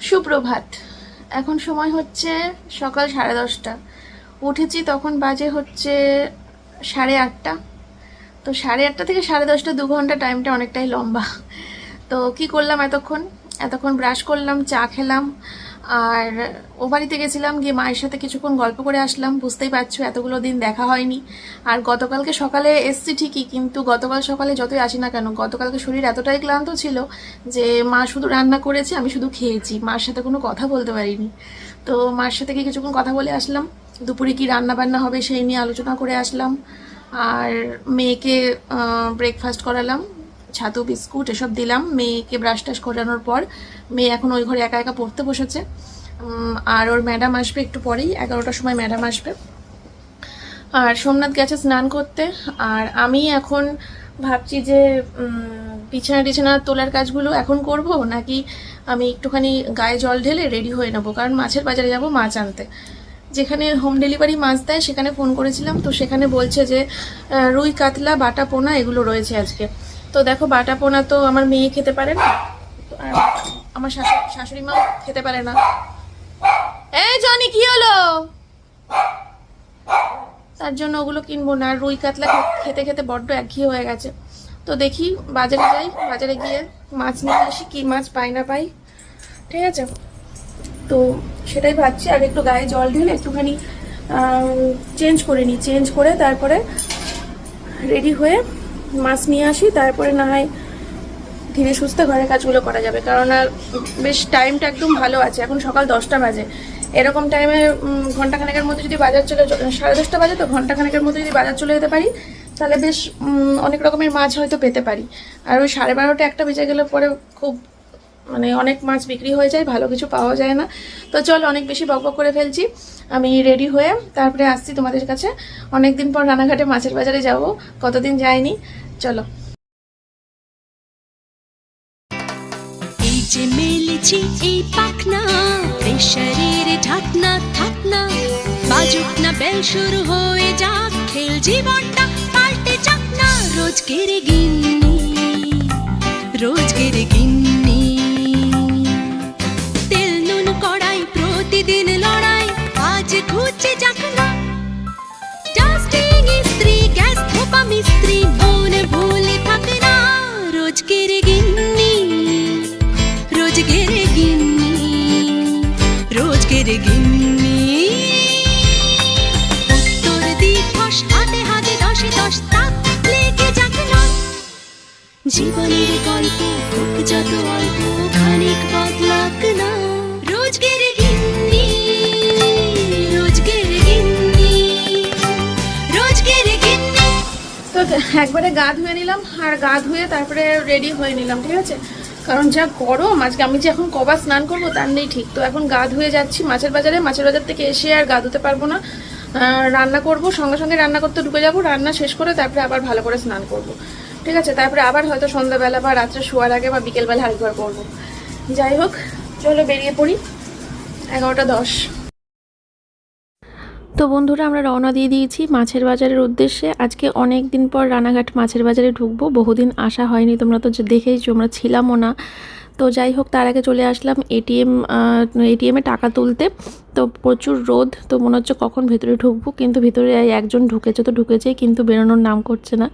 সুপ্রভাত। এখন সময় হচ্ছে সকাল সাড়ে দশটা। উঠেছি তখন বাজে হচ্ছে সাড়ে আটটা। তো সাড়ে আটটা থেকে সাড়ে দশটা দু ঘণ্টা টাইমটা অনেকটাই লম্বা। তো কি করলাম এতক্ষণ? এতক্ষণ ব্রাশ করলাম, চা খেলাম। আর ও বাড়িতে গেছিলাম, গিয়ে মায়ের সাথে কিছুক্ষণ গল্প করে আসলাম। বুঝতেই পারছ, এতগুলো দিন দেখা হয়নি। আর গতকালকে সকালে এসছি ঠিকই, কিন্তু গতকাল সকালে যতই আসি না কেন, গতকালকে শরীর এতটাই ক্লান্ত ছিল যে মা শুধু রান্না করেছে, আমি শুধু খেয়েছি। মার সাথে কোনো কথা বলতে পারিনি। তো মার সাথে গিয়ে কিছুক্ষণ কথা বলে আসলাম। দুপুরে কি রান্না বান্না হবে সেই নিয়ে আলোচনা করে আসলাম। আর মেয়েকে ব্রেকফাস্ট করালাম। ছাতু, বিস্কুট এসব দিলাম। মেয়েকে ব্রাশ টাশ করানোর পর মেয়ে এখন ওই ঘরে একা একা পড়তে বসেছে। আর ওর ম্যাডাম আসবে একটু পরেই, এগারোটার সময় ম্যাডাম আসবে। আর সোমনাথ গেছে স্নান করতে। আর আমি এখন ভাবছি যে বিছানা টিছানা তোলার কাজগুলো এখন করব, নাকি আমি একটুখানি গায়ে জল ঢেলে রেডি হয়ে নেব? কারণ মাছের বাজারে যাব মাছ আনতে। যেখানে হোম ডেলিভারি মাছ দেয়, সেখানে ফোন করেছিলাম। তো সেখানে বলছে যে রুই, কাতলা, বাটা, পোনা এগুলো রয়েছে আজকে। তো দেখো বাটা পোনা তো আমার মেয়ে খেতে পারে না। আর আমার শাশু- শাশুড়ি মাও খেতে পারে না। এই জনি, কি হলো? তার জন্য ওগুলো কিনবো না। রুই কাতলা খেতে খেতে বড্ড একঘেয়ে হয়ে গেছে। তো দেখি বাজারে যাই। বাজারে গিয়ে মাছ নিয়ে আসি। কি মাছ পাই না পাই। ঠিক আছে? তো সেটাই ভাবছি। আর একটু গায়ে জল ঢেলে একটুখানি চেঞ্জ করে নিই চেঞ্জ করে তারপরে রেডি হয়ে মাছ নিয়ে আসি, তারপরে না হয় ধীরে সুস্থে ঘরের কাজগুলো করা যাবে। কারণ আর বেশ টাইমটা একদম ভালো আছে, এখন সকাল দশটা বাজে। এরকম টাইমে ঘন্টাখানেকের মধ্যে যদি বাজার চলে সাড়ে দশটা বাজে তো ঘন্টাখানেকের মধ্যে যদি বাজার চলে যেতে পারি, তাহলে বেশ অনেক রকমের মাছ হয়তো পেতে পারি। আর ওই সাড়ে বারোটা একটা বেজে গেলে পরে খুব মানে অনেক মাছ বিক্রি হয়ে যায়, ভালো কিছু পাওয়া যায় না। তো চল, অনেক বেশি বকবক করে ফেলছি। আমি রেডি হয়ে তারপরে আসছি তোমাদের কাছে। অনেক দিন পর রানাঘাটে মাছের বাজারে যাব, কতদিন যাইনি চলো। যে মেলেছি এই পাখনা থাকনা। শুরু হয়ে যাক না। রোজকের গিন্নি রোজকের গিন্নি প্রতিদিন লড়াই, আজ ঘুচে যাক না। ডাস্টিং ইস্ত্রি, গ্যাস মিস্ত্রি, মন ভুলে থাকে না গিন্নি। গিন্নি গিন্নি। উত্তর হাতে হাতে দশে দশ তাক লেগে জীবনের গল্প যত অল্প, খানিক বদলাক না। একবারে গা ধুয়ে নিলাম আর গা ধুয়ে তারপরে রেডি হয়ে নিলাম, ঠিক আছে? কারণ যা গরম, আজকে আমি যে এখন কবার স্নান করব তার নেই ঠিক। তো এখন গা ধুয়ে যাচ্ছি মাছের বাজারে, মাছের বাজার থেকে এসে আর গা ধুতে পারব না। রান্না করব, সঙ্গে সঙ্গে রান্না করতে ঢুকে যাব, রান্না শেষ করে তারপরে আবার ভালো করে স্নান করব। ঠিক আছে, তারপরে আবার হয়তো সন্ধ্যাবেলা বা রাত্রে শোয়ার আগে বা বিকেলবেলা আরেকবার করব। যাই হোক, চলো বেরিয়ে পড়ি। এগারোটা দশ। তো বন্ধুরা, আমরা রওনা দিয়ে দিয়েছি মাছের বাজারের উদ্দেশ্যে। আজকে অনেক দিন পর রানাঘাট মাছের বাজারে ঢুকবো। বহুদিন আসা হয়নি, তোমরা তো দেখেইছো, আমরা ছিলামও না। তো যাই হোক, তার আগে চলে আসলাম এটিএম এটিএমে টাকা তুলতে। তো প্রচুর রোদ, তো মনে হচ্ছে কখন ভেতরে ঢুকবো, কিন্তু ভিতরে একজন ঢুকেছে তো ঢুকেছেই, কিন্তু বেরোনোর নাম করছে না।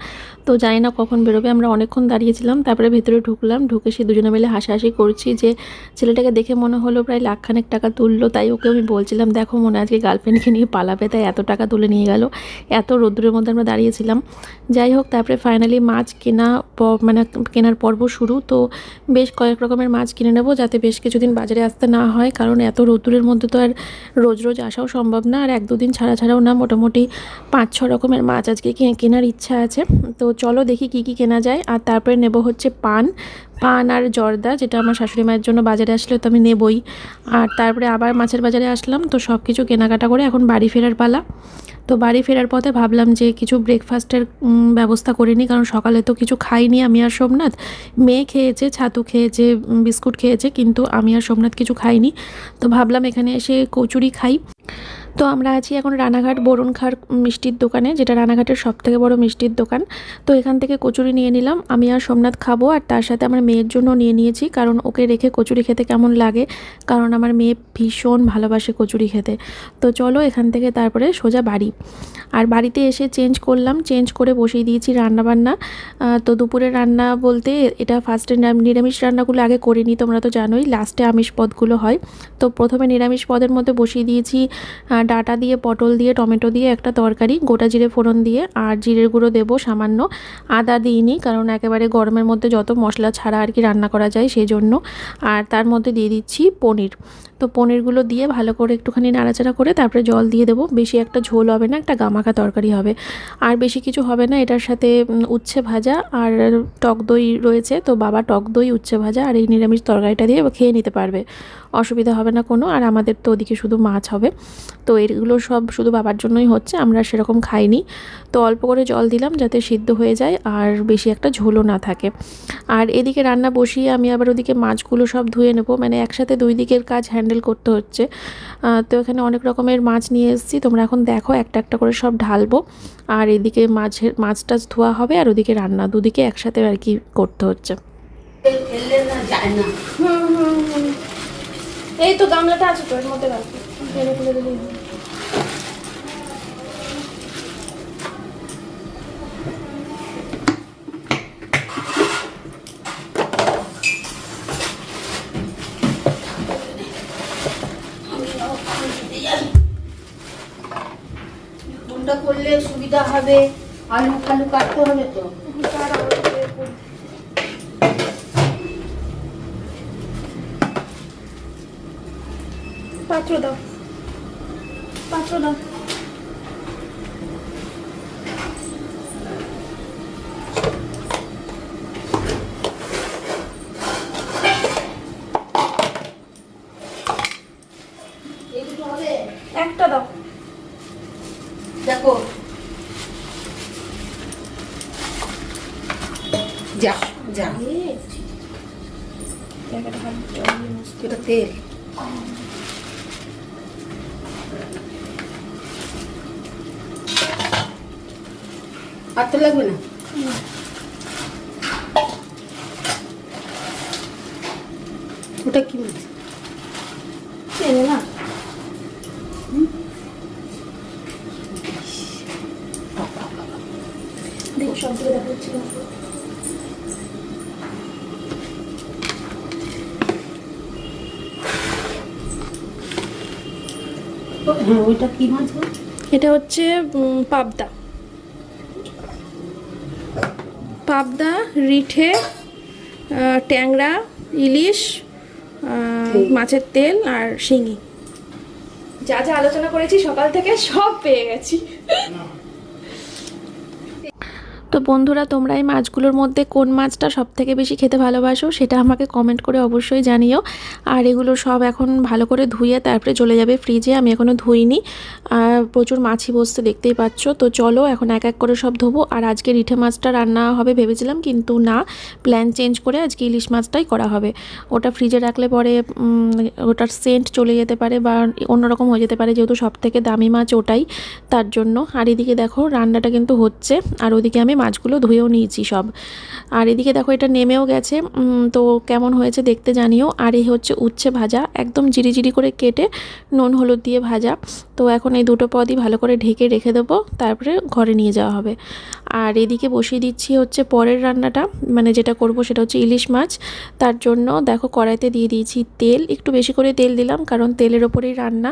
তো জানি না কখন বেরোবে, আমরা অনেকক্ষণ দাঁড়িয়েছিলাম, তারপরে ভেতরে ঢুকলাম, ঢুকে সে দুজনে মিলে হাসাহাসি করছি যে ছেলেটাকে দেখে মনে হলো প্রায় লাখখানেক টাকা তুললো, তাই ওকে আমি বলছিলাম, দেখো মনে আজকে গার্লফ্রেন্ডকে নিয়ে পালাবে, তাই এত টাকা তুলে নিয়ে গেল, এত রোদ্রের মধ্যে আমরা দাঁড়িয়েছিলাম। যাই হোক, তারপরে ফাইনালি মাছ কেনা মানে কেনার পর্ব শুরু, তো বেশ কয়েক রকমের মাছ কিনে নেব, যাতে বেশ কিছুদিন বাজারে আসতে না হয়, কারণ এত রোদ্দুরের মধ্যে তো আর রোজ রোজ আসাও সম্ভব না। আর এক দুদিন ছাড়া ছাড়াও না, মোটামুটি পাঁচ ছ রকমের মাছ আজকে কেনার ইচ্ছা আছে। তো চলো দেখি কি কি কেনা যায়। আর তারপরে নেব হচ্ছে পান। পান আর জর্দা, যেটা আমার শাশুড়ি মায়ের জন্য বাজারে আসলে তো আমি নেবই। আর তারপরে আবার মাছের বাজারে আসলাম, তো সব কিছু কেনাকাটা করে এখন বাড়ি ফেরার পালা। তো বাড়ি ফেরার পথে ভাবলাম যে কিছু ব্রেকফাস্টের ব্যবস্থা করে নিই, কারণ সকালে তো কিছু খাইনি আমি আর সোমনাথ। মেয়ে খেয়েছে, ছাতু খেয়েছে বিস্কুট খেয়েছে, কিন্তু আমি আর সোমনাথ কিছু খাইনি। তো ভাবলাম এখানে এসে কচুরি খাই। তো আমরা আছি এখন রানাঘাট বরুণখার মিষ্টির দোকানে, যেটা রানাঘাটের সব থেকে বড় মিষ্টির দোকান। তো এখান থেকে কচুরি নিয়ে নিলাম। আমি আর সোমনাথ খাব আর তার সাথে আমার মেয়ের জন্য নিয়ে নিয়েছি, কারণ ওকে রেখে কচুরি খেতে কেমন লাগে, কারণ আমার মেয়ে ভীষণ ভালোবাসে কচুরি খেতে। তো চলো এখান থেকে তারপরে সোজা বাড়ি। আর বাড়িতে এসে চেঞ্জ করলাম, চেঞ্জ করে বসিয়ে দিয়েছি রান্নাবান্না। তো দুপুরে রান্না বলতে এটা ফার্স্টে নিরামিষ রান্নাগুলো আগে করিনি, তোমরা তো জানোই লাস্টে আমিষ পদগুলো হয়। তো প্রথমে নিরামিষ পদের মধ্যে বসিয়ে দিয়েছি ডাঁটা দিয়ে, পটল দিয়ে, টমেটো দিয়ে একটা তরকারি, গোটা জিরে ফোড়ন দিয়ে, আর জিরের গুঁড়ো দেবো সামান্য আদা দিইনি, কারণ একেবারে গরমের মধ্যে যত মশলা ছাড়া আর কি রান্না করা যায় সেই জন্য আর তার মধ্যে দিয়ে দিচ্ছি পনির। তো পনিরগুলো দিয়ে ভালো করে একটুখানি নাড়াচাড়া করে তারপরে জল দিয়ে দেবো। বেশি একটা ঝোল হবে না, একটা গামাখা তরকারি হবে। আর বেশি কিছু হবে না, এটার সাথে উচ্ছে ভাজা আর টক দই রয়েছে। তো বাবা টক দই, উচ্ছে ভাজা আর এই নিরামিষ তরকারিটা দিয়ে খেয়ে নিতে পারবে। অসুবিধা হবে না কোনো, আর আমাদের তো ওদিকে শুধু মাছ হবে। তো এগুলো সব শুধু বাবার জন্যই হচ্ছে, আমরা সেরকম খাইনি। তো অল্প করে জল দিলাম যাতে সিদ্ধ হয়ে যায় আর বেশি একটা ঝোলও না থাকে। আর এদিকে রান্না বসিয়ে আমি আবার ওদিকে মাছগুলো সব ধুয়ে নেব। মানে একসাথে দুই দিকের কাজ হ্যান্ডেল করতে হচ্ছে। তো এখানে অনেক রকমের মাছ নিয়ে এসেছি। তোমরা এখন দেখো একটা একটা করে সব ঢালবো। আর এদিকে মাছের, মাছ টাছ ধোয়া হবে আর ওদিকে রান্না দুদিকে একসাথে আর কি করতে হচ্ছে। এই তো গামলাটা আছে তো, এর মধ্যে রাখো। কোনটা করলে সুবিধা হবে। আলু ফালু কাটতে হবে তো। পাত্র দাও। পাত্র দাও এই দুটো হবে একটা দাও দেখো যা যা এটা তেল। আর তো লাগবে না ওটা কি বলছে চেনে না দেখো সব দিকে দেখা যাচ্ছে না। হ্যাঁ ওইটা কি মাছ এটা হচ্ছে পাবদা। পাবদা রিঠে ট্যাংরা ইলিশ মাছের তেল আর শিঙি। যা যা আলোচনা করেছি সকাল থেকে সব পেয়ে গেছি। তো বন্ধুরা, তোমরা এই মাছগুলোর মধ্যে কোন মাছটা সব থেকে বেশি খেতে ভালোবাসো সেটা আমাকে কমেন্ট করে অবশ্যই জানিও। আর এগুলো সব এখন ভালো করে ধুয়ে তারপরে চলে যাবে ফ্রিজে আমি এখনও ধুইনি। আর প্রচুর মাছি বসতে দেখতেই পাচ্ছ। তো চলো, এখন এক এক করে সব ধোবো। আর আজকে রিঠে মাছটা রান্না হবে ভেবেছিলাম, কিন্তু না। প্ল্যান চেঞ্জ করে আজকে ইলিশ মাছটাই করা হবে। ওটা ফ্রিজে রাখলে পরে ওটার সেন্ট চলে যেতে পারে বা অন্যরকম হয়ে যেতে পারে, যেহেতু সব থেকে দামি মাছ ওটাই। তার জন্য। আর এদিকে দেখো, রান্নাটা কিন্তু হচ্ছে। আর ওদিকে আমি মাছগুলো ধুয়েও নিয়েছি সব। আর এদিকে দেখো এটা নেমেও গেছে। তো কেমন হয়েছে দেখতে জানিও। আর এই হচ্ছে উচ্ছে ভাজা, একদম জিরি জিরি করে কেটে নুন হলুদ দিয়ে ভাজা। তো এখন এই দুটো পদই ভালো করে ঢেকে রেখে দেবো, তারপরে ঘরে নিয়ে যাওয়া হবে। আর এদিকে বসিয়ে দিচ্ছি হচ্ছে পরের রান্নাটা মানে যেটা করব সেটা হচ্ছে ইলিশ মাছ। তার জন্য দেখো কড়াইতে দিয়ে দিয়েছি তেল, একটু বেশি করে তেল দিলাম, কারণ তেলের ওপরেই রান্না,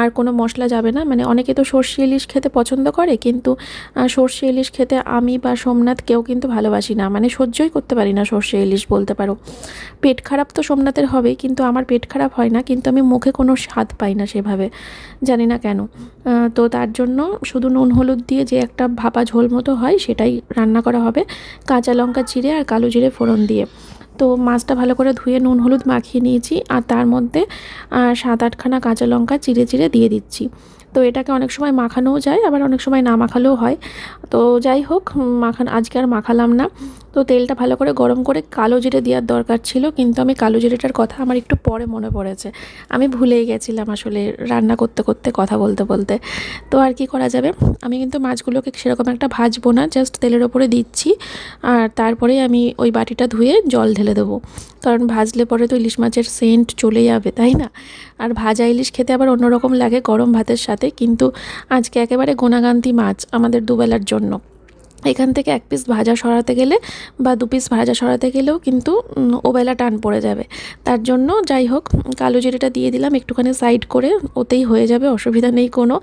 আর কোনো মশলা যাবে না। মানে অনেকে তো সর্ষে ইলিশ খেতে পছন্দ করে, কিন্তু সর্ষে ইলিশ খেতে আমি বা সোমনাথ কেউ কিন্তু ভালোবাসি না। মানে সহ্যই করতে পারি না সর্ষে ইলিশ বলতে পারো। পেট খারাপ তো সোমনাথের হবে কিন্তু আমার পেট খারাপ হয় না, কিন্তু আমি মুখে কোনো স্বাদ পাই না সেভাবে, জানি না কেন। তো তার জন্য শুধু নুন হলুদ দিয়ে যে একটা ভাপা ঝোল মতো হয়, সেটাই রান্না করা হবে। কাঁচা লঙ্কা চিড়ে আর কালো জিরে ফোড়ন দিয়ে। তো মাছটা ভালো করে ধুয়ে নুন হলুদ মাখিয়ে নিয়েছি, আর তার মধ্যে সাত আটখানা কাঁচা লঙ্কা চিড়ে চিড়ে দিয়ে দিচ্ছি। তো এটাকে অনেক সময় মাখানোও যায়, আবার অনেক সময় না মাখালেও হয়। তো যাই হোক, মাখান, আজকে আর মাখালাম না। তো তেলটা ভালো করে গরম করে কালো জিরে দেওয়ার দরকার ছিল, কিন্তু আমি কালো জিরেটার কথা আমার একটু পরে মনে পড়েছে। আমি ভুলেই গেছিলাম আসলে রান্না করতে করতে, কথা বলতে বলতে। তো আর কি করা যাবে? আমি কিন্তু মাছগুলোকে সেরকম একটা ভাজবো না, জাস্ট তেলের ওপরে দিচ্ছি। আর তারপরে আমি ওই বাটিটা ধুয়ে জল ঢেলে দেবো। কারণ ভাজলে পরে তো ইলিশ মাছের সেন্ট চলে যাবে, তাই না? আর ভাজা ইলিশ খেতে আবার অন্যরকম লাগে, গরম ভাতের সাথে। কিন্তু আজকে একেবারে গোনাগান্তি মাছ আমাদের দুবেলার জন্য। এখান থেকে এক পিস ভাজা সরাতে গেলে বা দু পিস ভাজা সরাতে গেলেও কিন্তু ওবেলা টান পড়ে যাবে। তার জন্য যাই হোক, কালো জিরেটা দিয়ে দিলাম, একটুখানি সাইড করে ওতেই হয়ে যাবে, অসুবিধা নেই কোনো।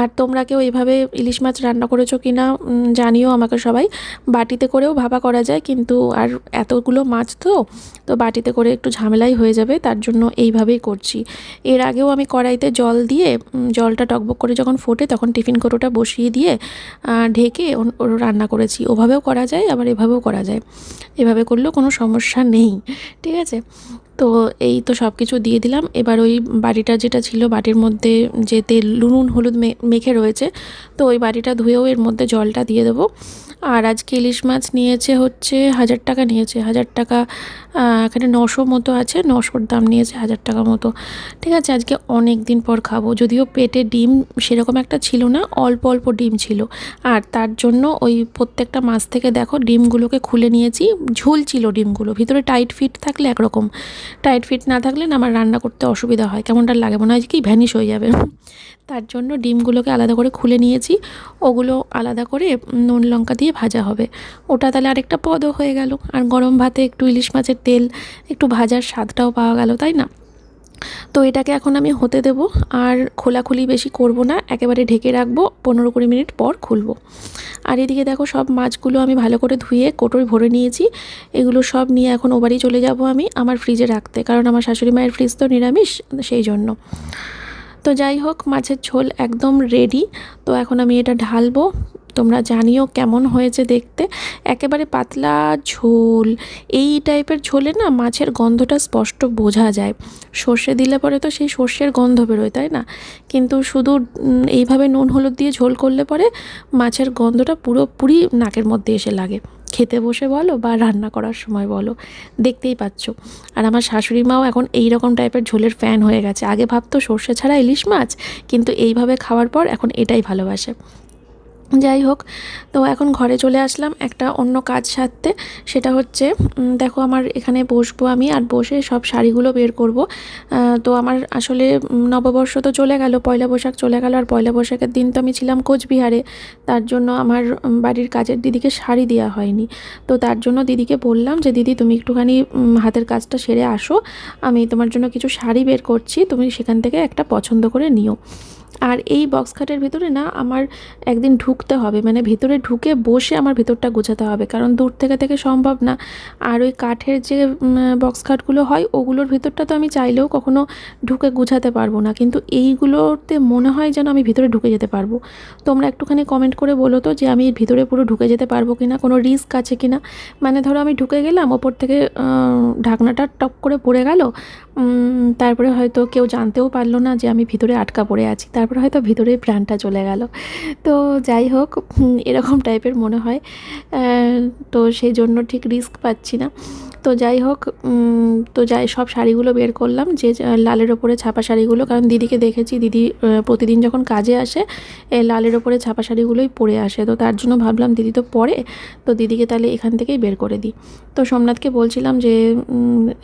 আর তোমরা কেউ এইভাবে ইলিশ মাছ রান্না করেছ কি না জানিও আমাকে সবাই। বাটিতে করেও ভাবা করা যায়, কিন্তু আর এতগুলো মাছ তো তো বাটিতে করে একটু ঝামেলাই হয়ে যাবে, তার জন্য এইভাবেই করছি। এর আগেও আমি কড়াইতে জল দিয়ে জলটা টকবক করে যখন ফোটে, তখন টিফিন কোটোটা বসিয়ে দিয়ে ঢেকে ওর রান্না করেছি, ওভাবেও করা যায়, আবার এভাবেও করা যায়। এভাবে করলেও কোনো সমস্যা নেই, ঠিক আছে? তো এই তো সব কিছু দিয়ে দিলাম। এবার ওই বাড়িটা যেটা ছিল বাটির মধ্যে যে তেল, নুন, হলুদ মেখে রয়েছে, তো ওই বাড়িটা ধুয়েও এর মধ্যে জলটা দিয়ে দেবো। আর আজকে ইলিশ মাছ নিয়েছে হচ্ছে হাজার টাকা নিয়েছে, হাজার টাকা এখানে নশো মতো আছে, নশোর দাম নিয়েছে হাজার টাকা মতো। ঠিক আছে, আজকে অনেক দিন পর খাব, যদিও পেটে ডিম সেরকম একটা ছিল না, অল্প অল্প ডিম ছিল। আর তার জন্য ওই প্রত্যেকটা মাছ থেকে দেখো ডিমগুলোকে খুলে নিয়েছি, ঝুল ছিল ডিমগুলো, ভিতরে টাইট ফিট থাকলে একরকম। টাইট ফিট না থাকলে না আমার রান্না করতে অসুবিধা হয়, কেমনটা লাগে? মনে হয় কি ভ্যানিশ হয়ে যাবে। তার জন্য ডিমগুলোকে আলাদা করে খুলে নিয়েছি। ওগুলো আলাদা করে নুন লঙ্কা দিয়ে ভাজা হবে। ওটা তাহলে আরেকটা পদও হয়ে গেল। আর গরম ভাতে একটু ইলিশ মাছের তেল, একটু ভাজার স্বাদটাও পাওয়া গেল, তাই না? তো এটাকে এখন আমি হতে দেব। আর খোলাখুলি বেশি করব না, একেবারে ঢেকে রাখব, পনেরো কুড়ি মিনিট পর খুলবো। আর এদিকে দেখো সব মাছগুলো আমি ভালো করে ধুয়ে কোটোয় ভরে নিয়েছি। এগুলো সব নিয়ে এখন ওবারই চলে যাব আমি আমার ফ্রিজে রাখতে, কারণ আমার শাশুড়ি মায়ের ফ্রিজ তো নিরামিষ সেই জন্য। তো যাই হোক, মাছের ঝোল একদম রেডি তো এখন আমি এটা ঢালবো। তোমরা জানিও কেমন হয়েছে দেখতে। একেবারে পাতলা ঝোল। এই টাইপের ঝোলে না মাছের গন্ধটা স্পষ্ট বোঝা যায়। সর্ষে দিলে পরে তো সেই সর্ষের গন্ধ বেরোয়, তাই না? কিন্তু শুধু এইভাবে নুন হলুদ দিয়ে ঝোল করলে পরে মাছের গন্ধটা পুরোপুরি নাকের মধ্যে এসে লাগে। খেতে বসে বলো বা রান্না করার সময় বলো, দেখতেই পাচ্ছ। আর আমার শাশুড়ি মাও এখন এই রকম টাইপের ঝোলের ফ্যান হয়ে গেছে। আগে ভাবতো সর্ষে ছাড়া ইলিশ মাছ, কিন্তু এইভাবে খাওয়ার পর এখন এটাই ভালোবাসে। যাই হোক, তো এখন ঘরে চলে আসলাম একটা অন্য কাজ সারতে। সেটা হচ্ছে দেখো আমার এখানে বসবো আমি আর বসে সব শাড়িগুলো বের করব। তো আমার আসলে নববর্ষ তো চলে গেল, পয়লা বৈশাখ চলে গেল আর পয়লা বৈশাখের দিন তো আমি ছিলাম কোচবিহারে। তার জন্য আমার বাড়ির কাজের দিদিকে শাড়ি দেওয়া হয়নি। তো তার জন্য দিদিকে বললাম যে, দিদি, তুমি একটুখানি হাতের কাজটা সেরে আসো। আমি তোমার জন্য কিছু শাড়ি বের করছি, তুমি সেখান থেকে একটা পছন্দ করে নিও। আর এই বক্স খাটের ভিতরে না আমার একদিন ঢুকতে হবে। মানে ভিতরে ঢুকে বসে আমার ভিতরটা গোছাতে হবে। কারণ দূর থেকে থেকে সম্ভব না। আর ওই কাঠের যে বক্স খাটগুলো হয়, ওগুলোর ভিতরটা তো আমি চাইলেও কখনো ঢুকে গুছাতে পারব না। কিন্তু এইগুলোতে মনে হয় যেন আমি ভিতরে ঢুকে যেতে পারব। তোমরা একটুখানি কমেন্ট করে বলো তো যে আমি ভিতরে পুরো ঢুকে যেতে পারব কি না কোনো রিস্ক আছে কি না মানে ধরো আমি ঢুকে গেলাম, ওপর থেকে ঢাকনাটা টপ করে পড়ে গেল। তারপরে হয়তো কেউ জানতেও পারল না যে আমি ভিতরে আটকা পড়ে আছি। তারপরে হয়তো ভিতরে প্রাণটা চলে গেল। তো যাই হোক এরকম টাইপের মনে হয়। তো সেই জন্য ঠিক রিস্ক পাচ্ছি না। তো যাই হোক তো যাই, সব শাড়িগুলো বের করলাম। যে লালের ওপরে ছাপা শাড়িগুলো, কারণ দিদিকে দেখেছি, দিদি প্রতিদিন যখন কাজে আসে লালের ওপরে ছাপা শাড়িগুলোই পরে আসে। তো তার জন্য ভাবলাম, দিদি তো পরে, তো দিদিকে তাহলে এখান থেকেই বের করে দিই। তো সোমনাথকে বলছিলাম যে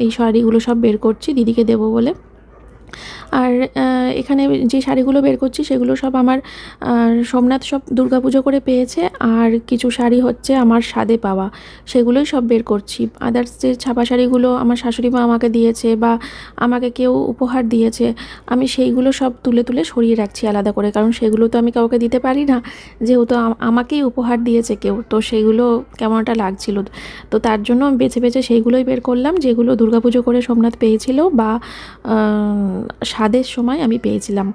এই শাড়িগুলো সব বের করছি, দিদিকে দেবো বলে। আর এখানে যে শাড়িগুলো বের করছি সেগুলো সব আমার সোমনাথ সব দুর্গাপুজো করে পেয়েছে। আর কিছু শাড়ি হচ্ছে আমার স্বাদে পাওয়া, সেগুলোই সব বের করছি। আদার্স যে ছাপা শাড়িগুলো আমার শাশুড়ি মা আমাকে দিয়েছে বা আমাকে কেউ উপহার দিয়েছে, আমি সেইগুলো সব তুলে তুলে সরিয়ে রাখছি আলাদা করে। কারণ সেগুলো তো আমি কাউকে দিতে পারি না, যেহেতু আমাকেই উপহার দিয়েছে কেউ। তো সেইগুলো কেমনটা লাগছিল। তো তার জন্য বেছে বেছে সেইগুলোই বের করলাম, যেগুলো দুর্গাপুজো করে সোমনাথ পেয়েছিল বা স্বাদের সময় আমি পেয়েছিলাম।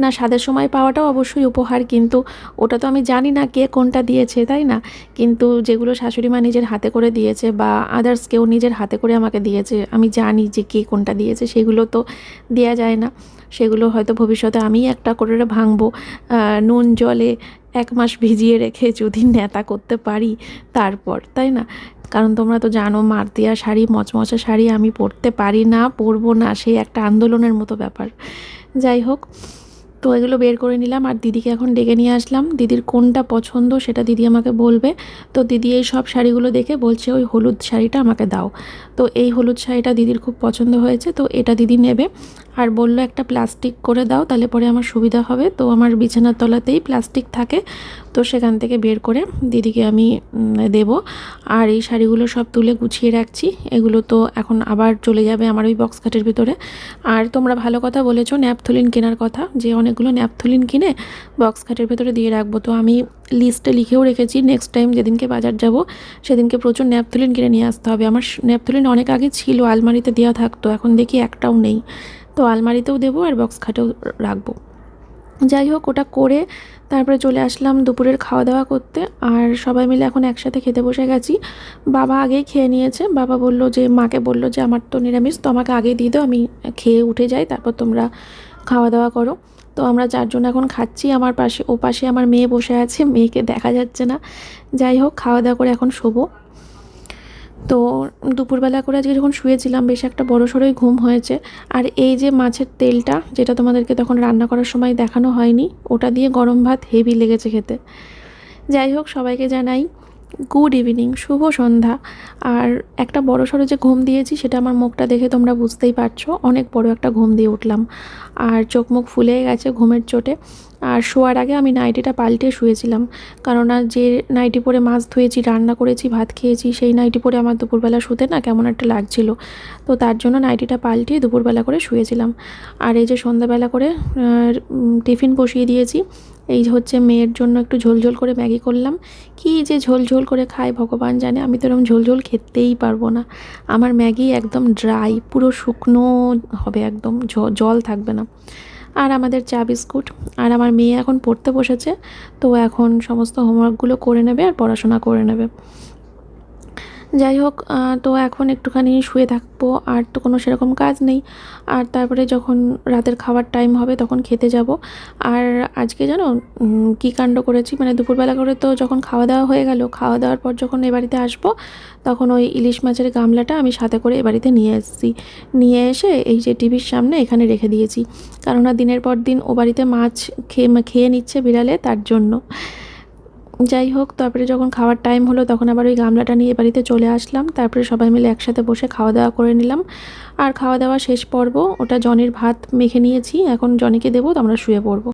না, স্বাদের সময় পাওয়াটাও অবশ্যই উপহার, কিন্তু ওটা তো আমি জানি না কে কোনটা দিয়েছে, তাই না? কিন্তু যেগুলো শাশুড়ি মা নিজের হাতে করে দিয়েছে বা আদার্স কেউ নিজের হাতে করে আমাকে দিয়েছে, আমি জানি যে কে কোনটা দিয়েছে, সেগুলো তো দেয়া যায় না। সেগুলো হয়তো ভবিষ্যতে আমি একটা করে ভাঙবো। নুন জলে এক মাস ভিজিয়ে রেখে যদি নেতা করতে পারি তারপর, তাই না? কারণ তোমরা তো জানো মার দেওয়া শাড়ি, মচমচা শাড়ি আমি পরতে পারি না, পরবো না, সেই একটা আন্দোলনের মতো ব্যাপার। যাই হোক, তো এগুলো বের করে নিলাম আর দিদিকে এখন ডেকে নিয়ে আসলাম। দিদির কোনটা পছন্দ সেটা দিদি আমাকে বলবে। তো দিদি এই সব শাড়িগুলো দেখে বলছে, ওই হলুদ শাড়িটা আমাকে দাও। তো এই হলুদ শাড়িটা দিদির খুব পছন্দ হয়েছে, তো এটা দিদি নেবে। আর বলল, একটা প্লাস্টিক করে দাও, তাহলে পরে আমার সুবিধা হবে। তো আমার বিছানার তলাতেই প্লাস্টিক থাকে। তো সেখান থেকে বের করে দিদিকে আমি দেব। আর এই শাড়িগুলো সব তুলে গুছিয়ে রাখছি। এগুলো তো এখন আবার চলে যাবে আমার ওই বক্স খাটের ভিতরে। আর তোমরা ভালো কথা বলেছ, ন্যাপথলিন কেনার কথা। যে অনেকগুলো ন্যাপথলিন কিনে বক্স খাটের ভেতরে দিয়ে রাখব। তো আমি লিস্টে লিখেও রেখেছি নেক্সট টাইম যেদিনকে বাজার যাব, সেদিনকে প্রচুর ন্যাপথলিন কিনে নিয়ে আসতে হবে। আমার ন্যাপথলিন অনেক আগে ছিল, আলমারিতে দেওয়া থাকতো, এখন দেখি একটাও নেই। তো আলমারিতেও দেবো আর বক্স খাটেও রাখব। যাই হোক, ওটা করে তারপরে চলে আসলাম দুপুরের খাওয়া দাওয়া করতে। আর সবাই মিলে এখন একসাথে খেতে বসে গেছি। বাবা আগেই খেয়ে নিয়েছে। বাবা বলল যে, মাকে বলল যে, আমার তো নিরামিষ, তো আমাকে আগেই দিয়ে দাও, আমি খেয়ে উঠে যাই, তারপর তোমরা খাওয়া দাওয়া করো। তো আমরা চারজন এখন খাচ্ছি। আমার পাশে ও পাশে আমার মেয়ে বসে আছে। মেয়েকে দেখা যাচ্ছে না। যাই হোক খাওয়া দাওয়া করে এখন শোবো। তো দুপুরবেলা করে আজকে যখন শুয়েছিলাম, বেশ একটা বড় সড়োই ঘুম হয়েছে। আর এই যে মাছের তেলটা, যেটা তোমাদেরকে তখন রান্না করার সময় দেখানো হয়নি, ওটা দিয়ে গরম ভাত হেভি লেগেছে খেতে। যাই হোক, সবাইকে জানাই গুড ইভিনিং, শুভ সন্ধ্যা। আর একটা বড় সড়ো যে ঘুম দিয়েছি, সেটা আমার মুখটা দেখে তোমরা বুঝতেই পারছ, অনেক বড় একটা ঘুম দিয়ে উঠলাম। আর চোখ মুখ ফুলে গেছে ঘুমের চোটে। আর শোয়ার আগে আমি নাইটিটা পাল্টে শুয়েছিলাম, কেননা যে নাইটি পরে মাছ ধুয়েছি, রান্না করেছি, ভাত খেয়েছি, সেই নাইটি পরে আমার দুপুরবেলা শুতে না কেমন একটা লাগছিল। তো তার জন্য নাইটিটা পাল্টিয়ে দুপুরবেলা করে শুয়েছিলাম। আর এই যে সন্ধ্যাবেলা করে টিফিন বসিয়ে দিয়েছি এই হচ্ছে মেয়ের জন্য একটু ঝোলঝোল ঝোল করে ম্যাগি করলাম। কি যে ঝোল ঝোল করে খায় ভগবান জানে, আমি তো এরকম ঝোল ঝোল খেতেই পারব না। আমার ম্যাগি একদম ড্রাই, পুরো শুকনো হবে একদম জল থাকবে না। আর আমাদের চা বিস্কুট, আর আমার মেয়ে এখন পড়তে বসেছে, তো এখন সমস্ত হোমওয়ার্কগুলো করে নেবে আর পড়াশোনা করে নেবে। যাই হোক তো এখন একটুখানি শুয়ে থাকব, আর তো কোনো সেরকম কাজ নেই। আর তারপরে যখন রাতের খাওয়ার টাইম হবে তখন খেতে যাব। আর আজকে জানো কী কাণ্ড করেছি? মানে দুপুরবেলা করে তো যখন খাওয়া দাওয়া হয়ে গেল, খাওয়া দাওয়ার পর যখন এ বাড়িতে আসব, তখন ওই ইলিশ মাছের গামলাটা আমি সাথে করে এ বাড়িতে নিয়ে এসেছি। নিয়ে এসে এই যে টিভির সামনে এখানে রেখে দিয়েছি। কেননা দিনের পর দিন ও বাড়িতে মাছ খেয়ে খেয়ে নিচ্ছে বিড়ালে তার জন্য। যাই হোক, তারপরে যখন খাওয়ার টাইম হলো, তখন আবার ওই গামলাটা নিয়ে বাড়িতে চলে আসলাম। তারপরে সবাই মিলে একসাথে বসে খাওয়া দাওয়া করে নিলাম। আর খাওয়া দাওয়া শেষ পর্ব, ওটা জনের ভাত মেখে নিয়েছি। এখন জনিকে দেবো, তো আমরা শুয়ে পড়ব।